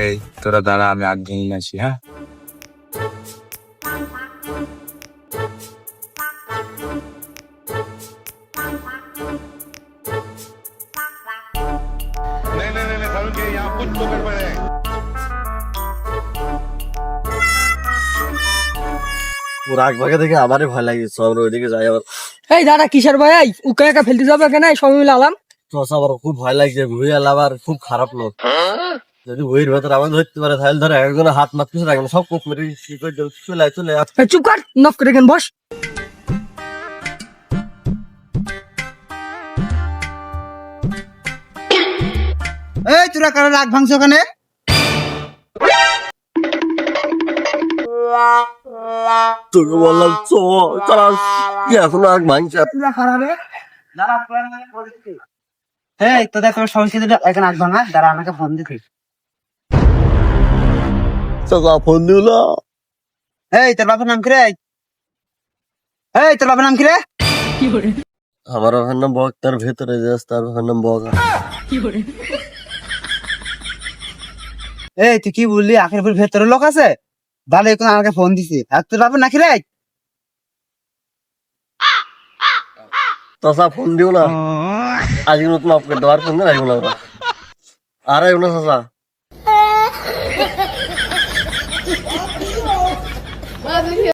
এই তোরা দাঁড়া আমি আগ নিয়ে আসি হ্যাঁ? রাগ ভাগে দেখে আমারই ভয় লাগে সব ওইদিকে যাই আবার। এই দাদা কিশোর ভাই উকা একা ফেলতে যাবে কেন? সবাই মিলে আলাম। তো আবার খুব ভয় লাগছে ভুই আলাবার খুব খারাপ লোক। হ্যাঁ? যদি বইয়ের ভেতরে আমাকে ধরতে পারে তাহলে ধরে একজনের হাত মাত কিছু রাখবে সব কোপ মেরে কি করে দেবে, চলে আয়, চলে আয়। চুপ কর নফ করে কেন বস। এই তোরা কারও রাগ ভাঙছ ওখানে তোকে বললাম চ তারা কি এখন আগ ভাঙছে? এই তোদের তোমার সমস্যা দিলে এখানে আসব না দাঁড়া আমাকে ফোন দিতে চষা ফোন দিল। এই তোর বাবার নাম কি রে? এই তোর বাবার নাম কি রে? আমার ওখানে নাম বক তার ভেতরে যাস তার ওখানে নাম বক। এই তুই কি বললি? আখের পুর ভেতরে লোক আছে? তাহলে এখন আমাকে ফোন দিছি। আর তোর বাবার নাকি রে? চষা ফোন দিও না। আজকে নতুন আপনাকে দেওয়ার ফোন দেন আসব না। আর আসব না চষা